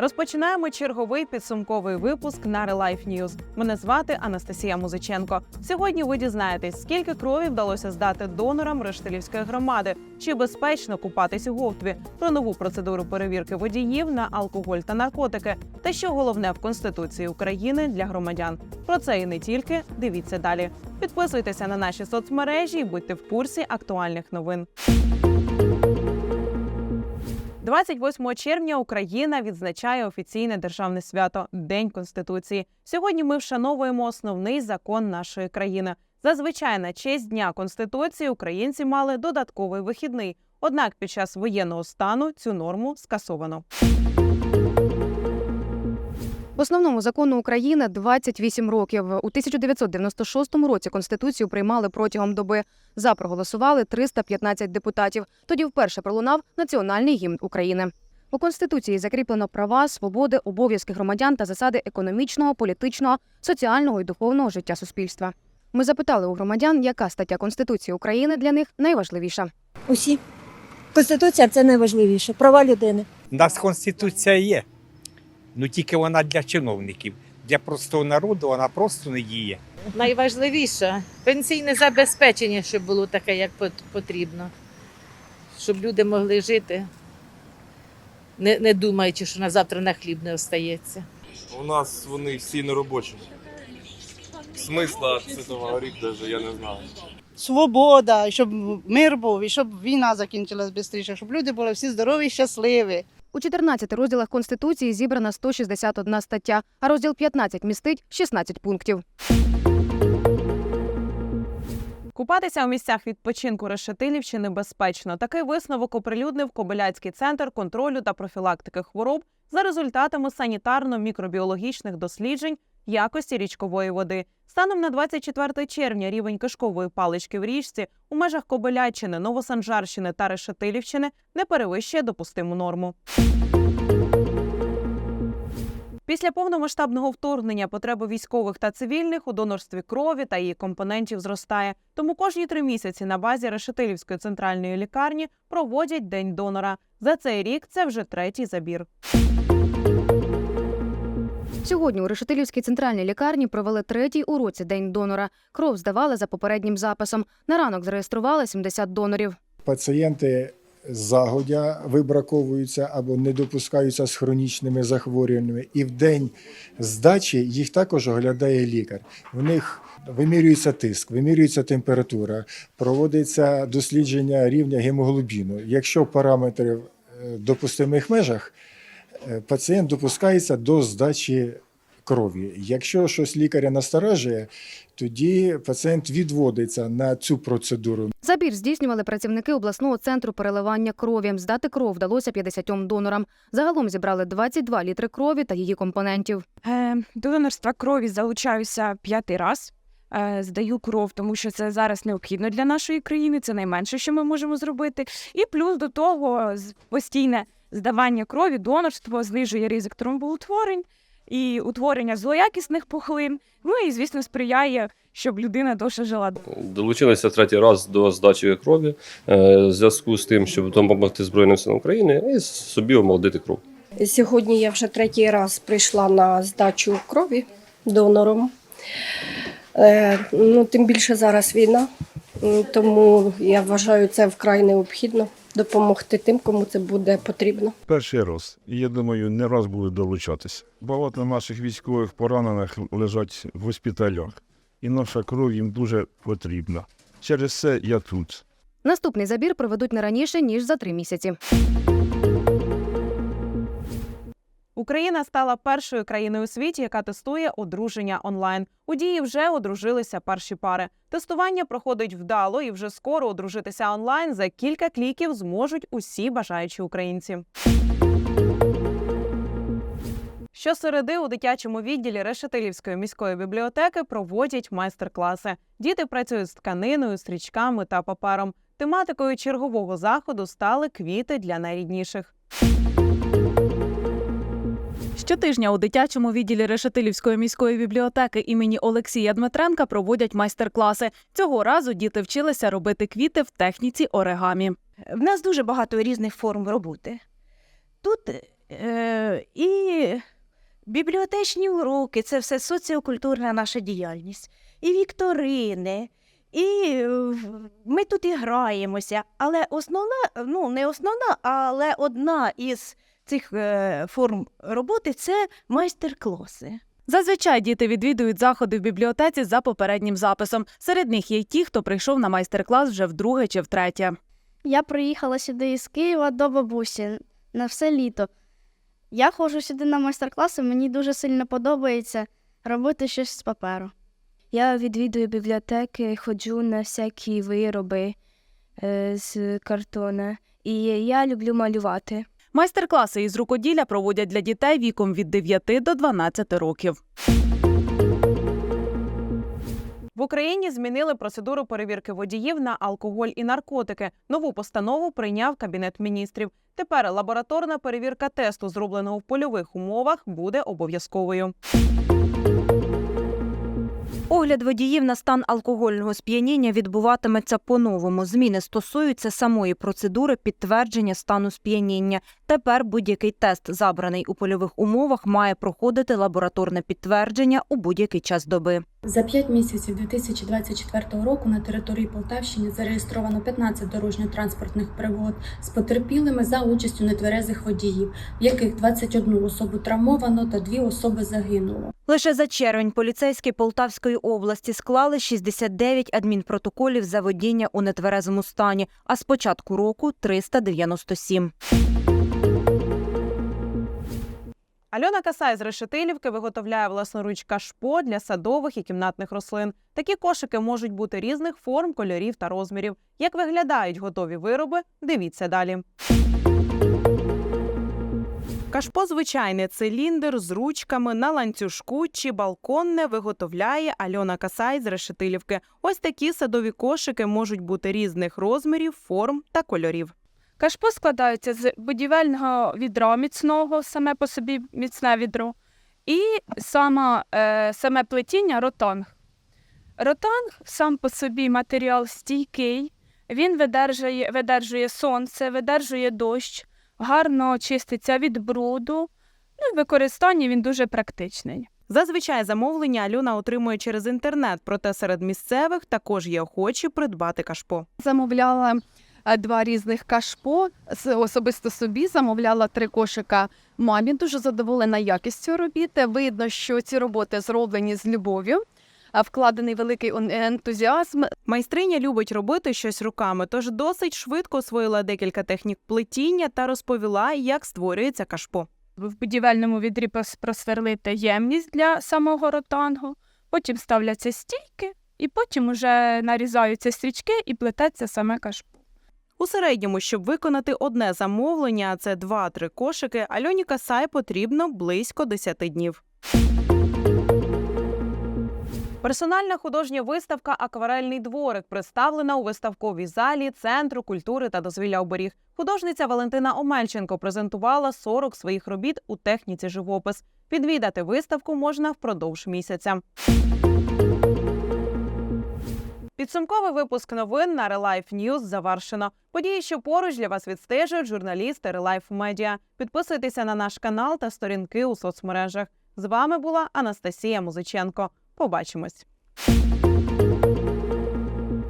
Розпочинаємо черговий підсумковий випуск на Life News. Мене звати Анастасія Музиченко. Сьогодні ви дізнаєтесь, скільки крові вдалося здати донорам Рештилівської громади, чи безпечно купатись у Говтві, про нову процедуру перевірки водіїв на алкоголь та наркотики, та що головне в Конституції України для громадян. Про це і не тільки дивіться далі. Підписуйтеся на наші соцмережі і будьте в курсі актуальних новин. 28 червня Україна відзначає офіційне державне свято День Конституції. Сьогодні ми вшановуємо основний закон нашої країни. Зазвичай на честь дня конституції українці мали додатковий вихідний. Однак під час воєнного стану цю норму скасовано. Основному закону України 28 років. У 1996 році Конституцію приймали протягом доби. За проголосували 315 депутатів. Тоді вперше пролунав національний гімн України. У Конституції закріплено права, свободи, обов'язки громадян та засади економічного, політичного, соціального і духовного життя суспільства. Ми запитали у громадян, яка стаття Конституції України для них найважливіша. Усі. Конституція це найважливіше. Права людини. У нас конституція є. Ну тільки вона для чиновників. Для простого народу вона просто не діє. Найважливіше пенсійне забезпечення, щоб було таке, як потрібно. Щоб люди могли жити, не, не думаючи, що на завтра на хліб не остається. У нас вони всі неробочі. Смисла цього говорити даже я не знаю. свобода, щоб мир був, і щоб війна закінчилась швидше, щоб люди були всі здорові і щасливі. У 14 розділах Конституції зібрана 161 стаття, а розділ 15 містить 16 пунктів. Купатися у місцях відпочинку Решетилівщини безпечно. Такий висновок оприлюднив Кобиляцький центр контролю та профілактики хвороб за результатами санітарно-мікробіологічних досліджень якості річкової води. Станом на 24 червня рівень кишкової палички в річці у межах Кобиляччини, Новосанжарщини та Решетилівщини не перевищує допустиму норму. Після повномасштабного вторгнення потреба військових та цивільних у донорстві крові та її компонентів зростає. Тому кожні три місяці на базі Решетилівської центральної лікарні проводять День донора. За цей рік це вже третій забір. Сьогодні у Решетилівській центральній лікарні провели третій у році день донора. Кров здавали за попереднім записом. На ранок зареєстрували 70 донорів. пацієнти загодя вибраковуються або не допускаються з хронічними захворюваннями. І в день здачі їх також оглядає лікар. У них вимірюється тиск, вимірюється температура, проводиться дослідження рівня гемоглобіну. Якщо параметри в е, допустимих межах, пацієнт допускається до здачі крові. Якщо щось лікаря насторажує, тоді пацієнт відводиться на цю процедуру. Забір здійснювали працівники обласного центру переливання крові. Здати кров вдалося 50 донорам. Загалом зібрали 22 літри крові та її компонентів. Е, До донорства крові залучаюся п'ятий раз. Е, Здаю кров, тому що це зараз необхідно для нашої країни. Це найменше, що ми можемо зробити. І плюс до того постійне здавання крові, донорство знижує ризик тромбоутворень і утворення злоякісних пухлин. Ну і звісно сприяє, щоб людина довше жила. Долучилися третій раз до здачі крові е, в зв'язку з тим, щоб допомогти Збройним силам України і собі омолодити кров. Сьогодні я вже третій раз прийшла на здачу крові донором. Е, ну, тим більше зараз війна, тому я вважаю це вкрай необхідно допомогти тим, кому це буде потрібно. Перший раз. І я думаю, не раз буду долучатися. Багато наших військових поранених лежать в госпіталях, і наша кров їм дуже потрібна. Через це я тут. Наступний забір проведуть не раніше ніж за три місяці. Україна стала першою країною у світі, яка тестує одруження онлайн. У дії вже одружилися перші пари. Тестування проходить вдало, і вже скоро одружитися онлайн за кілька кліків зможуть усі бажаючі українці. Щосереди у дитячому відділі Решетилівської міської бібліотеки проводять майстер-класи. Діти працюють з тканиною, стрічками та папером. Тематикою чергового заходу стали квіти для найрідніших. Щотижня у дитячому відділі Решетилівської міської бібліотеки імені Олексія Дмитренка проводять майстер-класи. Цього разу діти вчилися робити квіти в техніці оригамі. В нас дуже багато різних форм роботи. Тут Е, і бібліотечні уроки це все соціокультурна наша діяльність. І вікторини, і ми тут і граємося. Але основна, ну не основна, але одна із цих е, форм роботи це майстер-класи. Зазвичай діти відвідують заходи в бібліотеці за попереднім записом. Серед них є й ті, хто прийшов на майстер-клас вже вдруге чи втретє. Я приїхала сюди із Києва до бабусі на все літо. Я ходжу сюди на майстер-класи, мені дуже сильно подобається робити щось з паперу. Я відвідую бібліотеки, ходжу на всякі вироби е, з картона. І я люблю малювати. Майстер-класи із рукоділля проводять для дітей віком від 9 до 12 років. В Україні змінили процедуру перевірки водіїв на алкоголь і наркотики. Нову постанову прийняв Кабінет міністрів. Тепер лабораторна перевірка тесту, зробленого в польових умовах, буде обов'язковою. Огляд водіїв на стан алкогольного сп'яніння відбуватиметься по-новому. Зміни стосуються самої процедури підтвердження стану сп'яніння. Тепер будь-який тест, забраний у польових умовах, має проходити лабораторне підтвердження у будь-який час доби. За 5 місяців 2024 року на території Полтавщини зареєстровано 15 дорожньо-транспортних пригод з потерпілими за участю нетверезих водіїв, в яких 21 особу травмовано та 2 особи загинуло. Лише за червень поліцейські Полтавської області склали 69 адмінпротоколів за водіння у нетверезому стані, а з початку року 397. Альона Касай з Решетилівки виготовляє власноруч кашпо для садових і кімнатних рослин. Такі кошики можуть бути різних форм, кольорів та розмірів. Як виглядають готові вироби, дивіться далі. Кашпо звичайне циліндр з ручками на ланцюжку чи балконне виготовляє Альона Касай з Решетилівки. Ось такі садові кошики можуть бути різних розмірів, форм та кольорів. Кашпо складаються з будівельного відра міцного, саме по собі міцне відро, і сама, е, саме плетіння ротанг. Ротанг сам по собі матеріал стійкий, він видержує, видержує сонце, видержує дощ, гарно чиститься від бруду. Ну, і в використанні він дуже практичний. Зазвичай замовлення Альона отримує через інтернет, проте серед місцевих також є охочі придбати кашпо. замовляла е, два різних кашпо. Особисто собі замовляла три кошика мамі. Дуже задоволена якістю робіт. Видно, що ці роботи зроблені з любов'ю. А Вкладений великий ентузіазм. Майстриня любить робити щось руками, тож досить швидко освоїла декілька технік плетіння та розповіла, як створюється кашпо. в будівельному відрі прос- просверлити ємність для самого ротангу, потім ставляться стійки, і потім уже нарізаються стрічки і плететься саме кашпо. У середньому, щоб виконати одне замовлення, а це 2-3 кошики, Альоні Касай потрібно близько 10 днів. Персональна художня виставка Акварельний дворик представлена у виставковій залі Центру культури та дозвілля оберіг. Художниця Валентина Омельченко презентувала 40 своїх робіт у техніці живопис. Відвідати виставку можна впродовж місяця. Підсумковий випуск новин на Релайф News завершено. Події, що поруч для вас відстежують журналісти Релайф Медіа. Підписуйтеся на наш канал та сторінки у соцмережах. З вами була Анастасія Музиченко. Побачимось.